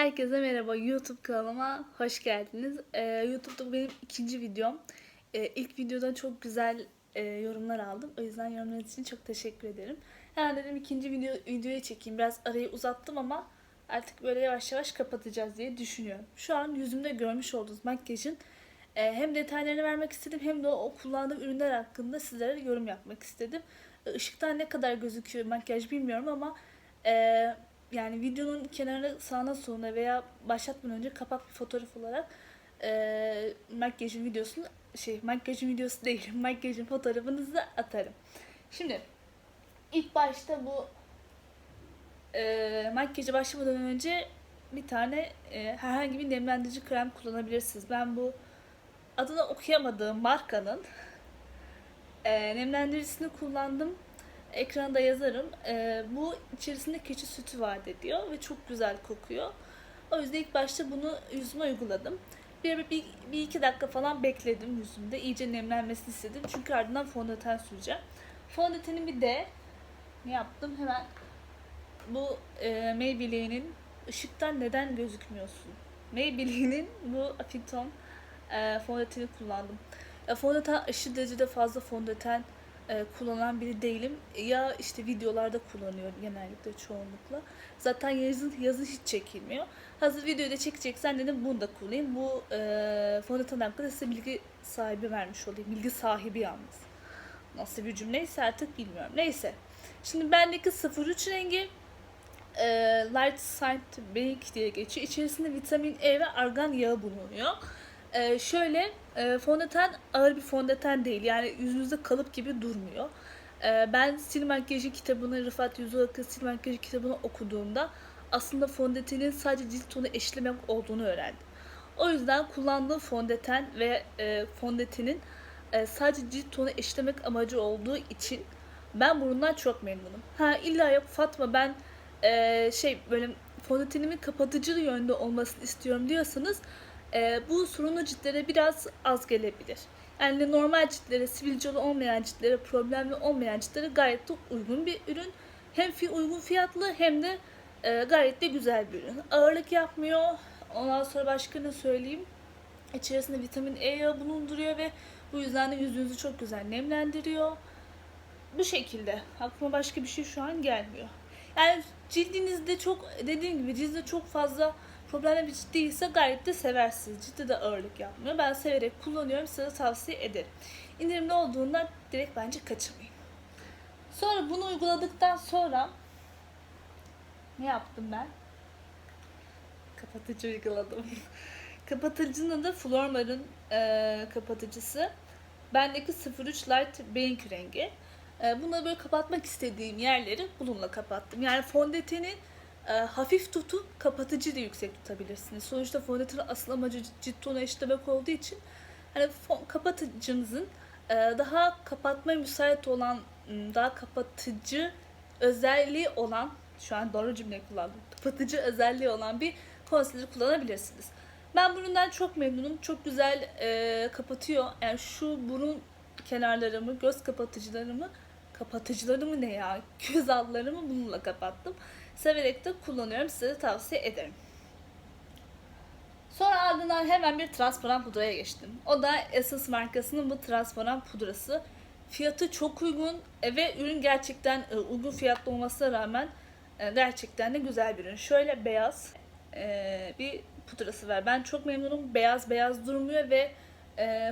Herkese merhaba YouTube kanalıma hoş geldiniz. Ee, YouTube'da benim ikinci videom. Ee, ilk videoda çok güzel e, yorumlar aldım. O yüzden yorumlarınız için çok teşekkür ederim. Hemen dedim ikinci video videoyu çekeyim. Biraz arayı uzattım ama artık böyle yavaş yavaş kapatacağız diye düşünüyorum. Şu an yüzümde görmüş olduğunuz makyajın e, hem detaylarını vermek istedim hem de o, o kullandığım ürünler hakkında sizlere yorum yapmak istedim. Işıktan ne kadar gözüküyor makyaj bilmiyorum ama e, yani videonun kenarına sağına soluna veya başlatmadan önce kapak bir fotoğraf olarak e, makyajın videosunu şey makyajın videosu değil makyajın fotoğrafınızı atarım. Şimdi ilk başta bu e, makyaja başlamadan önce bir tane e, herhangi bir nemlendirici krem kullanabilirsiniz. Ben bu adını okuyamadığım markanın e, nemlendiricisini kullandım. Ekranda yazarım. E, bu içerisinde keçi sütü var de diyor ve çok güzel kokuyor. O yüzden ilk başta bunu yüzüme uyguladım. Bir, bir, bir iki dakika falan bekledim yüzümde. İyice nemlenmesini istedim. Çünkü ardından fondöten süreceğim. Fondöteni bir de ne yaptım? Hemen bu e, Maybelline'in ışıktan neden gözükmüyorsun? Maybelline'in bu Appleton e, fondöteni kullandım. E, fondöten aşırı derecede fazla fondöten e, kullanan biri değilim. Ya işte videolarda kullanıyorum genellikle çoğunlukla. Zaten yazın, yazın hiç çekilmiyor. Hazır videoyu da çekeceksen dedim bunu da kullanayım. Bu e, fondöten hakkında size bilgi sahibi vermiş olayım. Bilgi sahibi yalnız. Nasıl bir cümleyse artık bilmiyorum. Neyse. Şimdi bendeki 03 rengi e, Light Side Bank diye geçiyor. İçerisinde vitamin E ve argan yağı bulunuyor. E, şöyle e, fondöten ağır bir fondöten değil. Yani yüzünüzde kalıp gibi durmuyor. E, ben Sil Makyajı kitabını, Rıfat Yüzü Akı Sil Makyajı kitabını okuduğumda aslında fondötenin sadece cilt tonu eşlemek olduğunu öğrendim. O yüzden kullandığım fondöten ve e, fondötenin e, sadece cilt tonu eşlemek amacı olduğu için ben bundan çok memnunum. Ha illa yok Fatma ben e, şey böyle fondötenimin kapatıcı yönde olmasını istiyorum diyorsanız e, bu sorunlu ciltlere biraz az gelebilir. Yani normal ciltlere, sivilceli olmayan ciltlere, problemli olmayan ciltlere gayet de uygun bir ürün. Hem fi uygun fiyatlı hem de e, gayet de güzel bir ürün. Ağırlık yapmıyor. Ondan sonra başka ne söyleyeyim? İçerisinde vitamin E yağı bulunduruyor ve bu yüzden de yüzünüzü çok güzel nemlendiriyor. Bu şekilde. Aklıma başka bir şey şu an gelmiyor. Yani cildinizde çok dediğim gibi cildinizde çok fazla problemli bir cilt değilse gayet de seversiniz. Cilde de ağırlık yapmıyor. Ben severek kullanıyorum. Size tavsiye ederim. İndirimli olduğundan direkt bence kaçırmayın. Sonra bunu uyguladıktan sonra ne yaptım ben? Kapatıcı uyguladım. Kapatıcının da Flormar'ın e, kapatıcısı. Bendeki 03 Light Bank rengi. E, bunları böyle kapatmak istediğim yerleri bununla kapattım. Yani fondöteni e, hafif tutup kapatıcı da yüksek tutabilirsiniz. Sonuçta fondötenin asıl amacı cilt tonu eşitlemek olduğu için hani fon, kapatıcınızın e, daha kapatmaya müsait olan, daha kapatıcı özelliği olan, şu an doğru cümle kullandım, kapatıcı özelliği olan bir concealer kullanabilirsiniz. Ben bundan çok memnunum. Çok güzel e, kapatıyor. Yani şu burun kenarlarımı, göz kapatıcılarımı, kapatıcılarımı ne ya? Göz altlarımı bununla kapattım. Severek de kullanıyorum. Size de tavsiye ederim. Sonra ardından hemen bir transparan pudraya geçtim. O da Essence markasının bu transparan pudrası. Fiyatı çok uygun e, ve ürün gerçekten e, uygun fiyatlı olmasına rağmen e, gerçekten de güzel bir ürün. Şöyle beyaz bir pudrası var. Ben çok memnunum. Beyaz beyaz durmuyor ve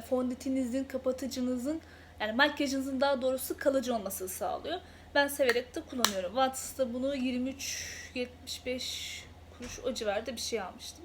fondöteninizin, kapatıcınızın yani makyajınızın daha doğrusu kalıcı olmasını sağlıyor. Ben severek de kullanıyorum. Watson's'ta bunu 23.75 kuruş o civarda bir şey almıştım.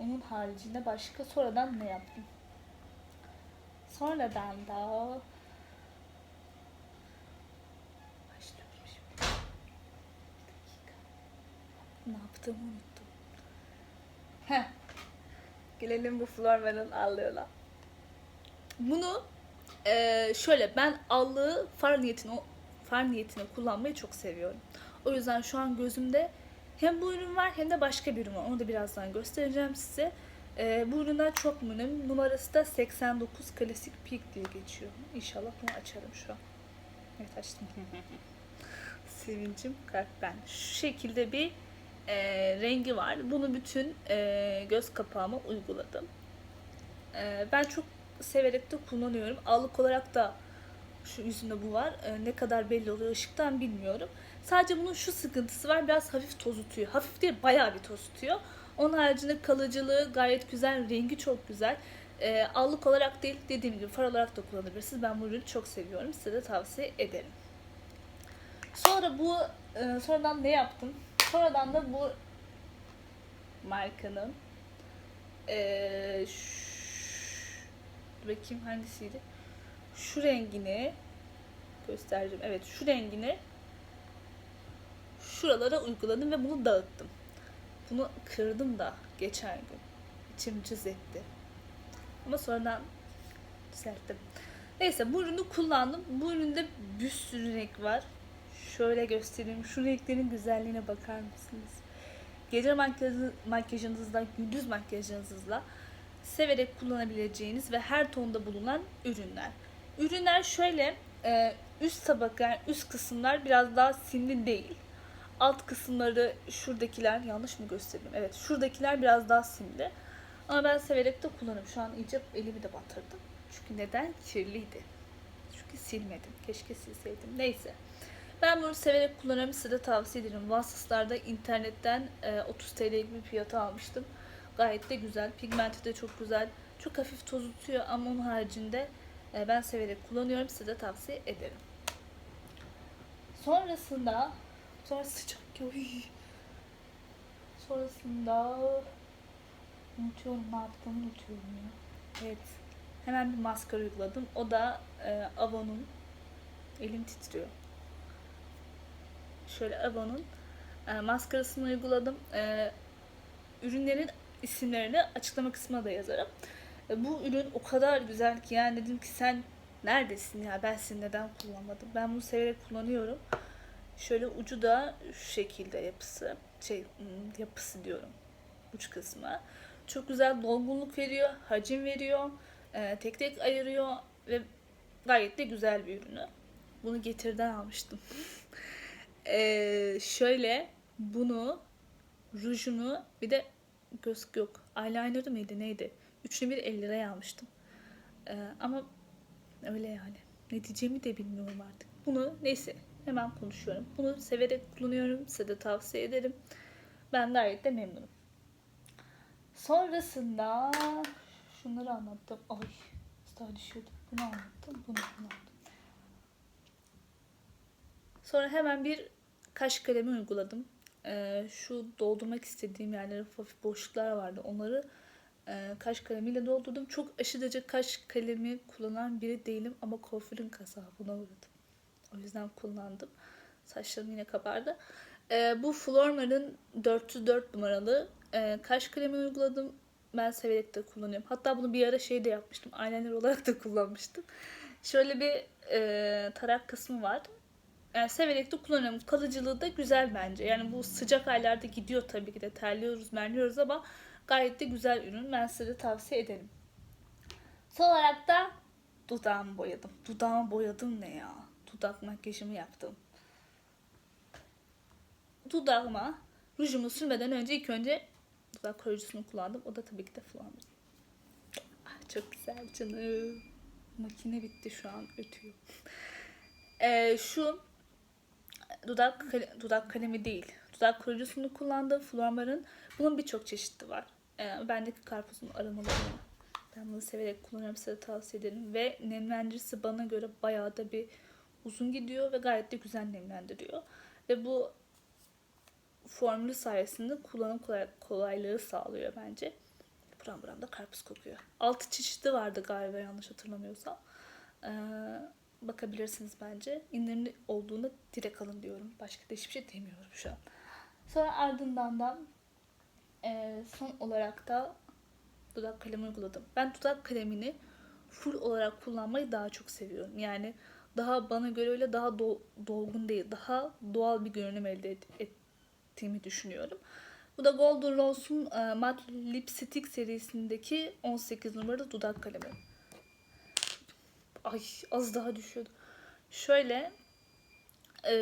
Onun haricinde başka sonradan ne yaptım? Sonradan da. Ne yaptığımı unuttum. Heh. Gelelim bu Flormar'ın allığına. Bunu eee, şöyle ben allığı far niyetine far niyetine kullanmayı çok seviyorum. O yüzden şu an gözümde hem bu ürün var hem de başka bir ürün var. Onu da birazdan göstereceğim size. Eee, bu üründen çok memnunum. Numarası da 89 Klasik Peak diye geçiyor. İnşallah bunu açarım şu an. Evet açtım. Sevincim kalp ben. Şu şekilde bir e, rengi var. Bunu bütün e, göz kapağıma uyguladım. E, ben çok severek de kullanıyorum. Allık olarak da şu yüzümde bu var. E, ne kadar belli oluyor ışıktan bilmiyorum. Sadece bunun şu sıkıntısı var. Biraz hafif toz tutuyor. Hafif değil bayağı bir toz tutuyor. Onun haricinde kalıcılığı gayet güzel. Rengi çok güzel. E, allık olarak değil dediğim gibi far olarak da kullanabilirsiniz. Ben bu ürünü çok seviyorum. Size de tavsiye ederim. Sonra bu e, sonradan ne yaptım? Sonradan da bu markanın e, ş- dur bakayım hangisiydi? Şu rengini göstereceğim. Evet şu rengini şuralara uyguladım ve bunu dağıttım. Bunu kırdım da geçen gün. İçim cız etti. Ama sonradan düzelttim. Neyse bu ürünü kullandım. Bu üründe bir sürü renk var. Şöyle göstereyim. Şu renklerin güzelliğine bakar mısınız? Gece makyajı, makyajınızda, gündüz makyajınızla severek kullanabileceğiniz ve her tonda bulunan ürünler. Ürünler şöyle e, üst tabaka, yani üst kısımlar biraz daha simli değil. Alt kısımları şuradakiler yanlış mı gösterdim? Evet şuradakiler biraz daha simli. Ama ben severek de kullanıyorum. Şu an iyice elimi de batırdım. Çünkü neden? Kirliydi. Çünkü silmedim. Keşke silseydim. Neyse. Ben bunu severek kullanıyorum. Size de tavsiye ederim. Vasıflarda internetten e, 30 TL gibi bir fiyata almıştım. Gayet de güzel. Pigmenti de çok güzel. Çok hafif toz tutuyor ama onun haricinde e, ben severek kullanıyorum. Size de tavsiye ederim. Sonrasında sonra sıcak oy. Sonrasında unutuyorum ne yaptığımı unutuyorum ya. Evet. Hemen bir maskara uyguladım. O da e, Avon'un elim titriyor. Şöyle Avon'un e, maskarasını uyguladım. E, ürünlerin isimlerini açıklama kısmına da yazarım. E, bu ürün o kadar güzel ki yani dedim ki sen neredesin ya ben seni neden kullanmadım. Ben bunu severek kullanıyorum. Şöyle ucu da şu şekilde yapısı. Şey hmm, yapısı diyorum. Uç kısmı. Çok güzel dolgunluk veriyor, hacim veriyor, e, tek tek ayırıyor ve gayet de güzel bir ürünü. Bunu getirden almıştım. e, şöyle bunu rujunu bir de göz yok. Eyeliner'ı mıydı neydi? Üçünü bir 50 liraya almıştım. E, ama öyle yani. Ne diyeceğimi de bilmiyorum artık. Bunu neyse hemen konuşuyorum. Bunu severek kullanıyorum. Size de tavsiye ederim. Ben gayet de memnunum. Sonrasında şunları anlattım. Ay daha düşüyordu. Bunu anlattım. Bunu anlattım. Sonra hemen bir kaş kalemi uyguladım. Ee, şu doldurmak istediğim yerlere hafif boşluklar vardı. Onları e, kaş kalemiyle doldurdum. Çok aşırıca kaş kalemi kullanan biri değilim ama kuaförün kasabına uğradım. O yüzden kullandım. Saçlarım yine kabardı. Ee, bu Flormar'ın 404 numaralı e, kaş kalemi uyguladım. Ben severek de kullanıyorum. Hatta bunu bir ara şey de yapmıştım. Eyeliner olarak da kullanmıştım. Şöyle bir e, tarak kısmı var. Yani severek de kullanıyorum. Kalıcılığı da güzel bence. Yani bu sıcak aylarda gidiyor tabii ki de. Terliyoruz, merliyoruz ama gayet de güzel ürün. Ben size de tavsiye ederim. Son olarak da dudağımı boyadım. Dudağımı boyadım ne ya? Dudak makyajımı yaptım. Dudağıma rujumu sürmeden önce ilk önce dudak koruyucusunu kullandım. O da tabii ki de Flandre. Ah, çok güzel canım. Makine bitti şu an ötüyor. Ee, şu dudak dudak kalemi değil. Dudak koruyucusunu kullandım. Flormar'ın. Bunun birçok çeşidi var. Ee, bendeki karpuzun aromaları. Ben bunu severek kullanıyorum. Size tavsiye ederim. Ve nemlendirisi bana göre bayağı da bir uzun gidiyor ve gayet de güzel nemlendiriyor. Ve bu formülü sayesinde kullanım kolay, kolaylığı sağlıyor bence. Buram buram da karpuz kokuyor. Altı çeşidi vardı galiba yanlış hatırlamıyorsam. Ee, bakabilirsiniz bence. İndirimli olduğunda direkt alın diyorum. Başka da hiçbir şey demiyorum şu an. Sonra ardından da e, son olarak da dudak kalemi uyguladım. Ben dudak kalemini full olarak kullanmayı daha çok seviyorum. Yani daha bana göre öyle daha do- dolgun değil. Daha doğal bir görünüm elde et- ettiğimi düşünüyorum. Bu da Golden Rose'un e, Matte Lipstick serisindeki 18 numaralı dudak kalemi. Ay az daha düşüyordu. Şöyle e,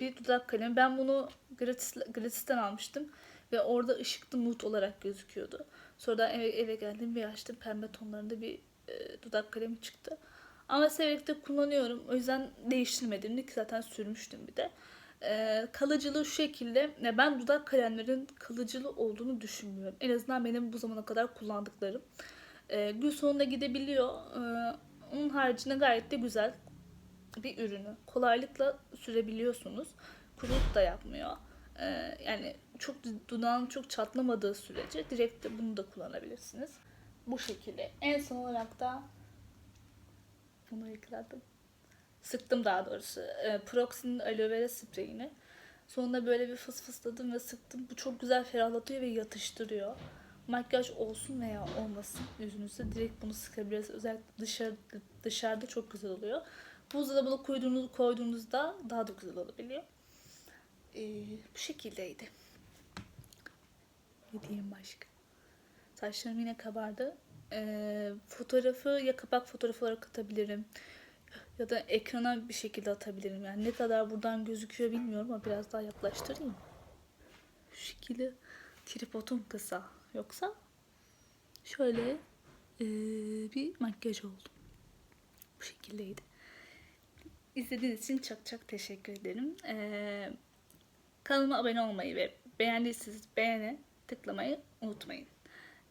bir dudak kalemi. Ben bunu gratis, gratis'ten almıştım. Ve orada ışıklı nude olarak gözüküyordu. Sonradan eve, eve geldim bir açtım pembe tonlarında bir e, dudak kalemi çıktı. Ama severek de kullanıyorum. O yüzden değiştirmedim. Ki zaten sürmüştüm bir de. E, kalıcılığı şu şekilde. Ya ben dudak kalemlerin kalıcılı olduğunu düşünmüyorum. En azından benim bu zamana kadar kullandıklarım. E, gün sonunda gidebiliyor. E, onun haricinde gayet de güzel bir ürünü. Kolaylıkla sürebiliyorsunuz. Kuruluk da yapmıyor. E, yani çok dudağın çok çatlamadığı sürece direkt de bunu da kullanabilirsiniz. Bu şekilde. En son olarak da bunu yıkladım. Sıktım daha doğrusu. E, Proxy'nin aloe vera spreyini. Sonunda böyle bir fıs fısladım ve sıktım. Bu çok güzel ferahlatıyor ve yatıştırıyor. Makyaj olsun veya olmasın yüzünüzde direkt bunu sıkabilirsiniz. Özellikle dışarı, dışarıda çok güzel oluyor. Buzdolabına koyduğunuz, koyduğunuzda daha da güzel olabiliyor. Ee, bu şekildeydi. Ne diyeyim başka? Saçlarım yine kabardı. Ee, fotoğrafı ya kapak fotoğrafı olarak atabilirim. Ya da ekrana bir şekilde atabilirim. Yani ne kadar buradan gözüküyor bilmiyorum ama biraz daha yaklaştırayım. Şu şekilde tripodum kısa. Yoksa şöyle ee, bir makyaj oldu. Bu şekildeydi. İzlediğiniz için çok çok teşekkür ederim. Ee, kanalıma abone olmayı ve beğendiyseniz beğene tıklamayı unutmayın.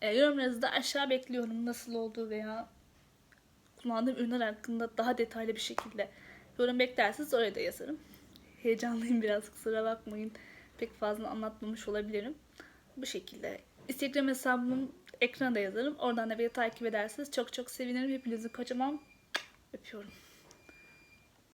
Ee, yorumlarınızı da aşağı bekliyorum. Nasıl olduğu veya kullandığım ürünler hakkında daha detaylı bir şekilde yorum beklerseniz oraya da yazarım. Heyecanlıyım biraz kusura bakmayın. Pek fazla anlatmamış olabilirim. Bu şekilde. Instagram hesabımın ekranda yazarım. Oradan da beni takip ederseniz çok çok sevinirim. Hepinizi kocaman öpüyorum.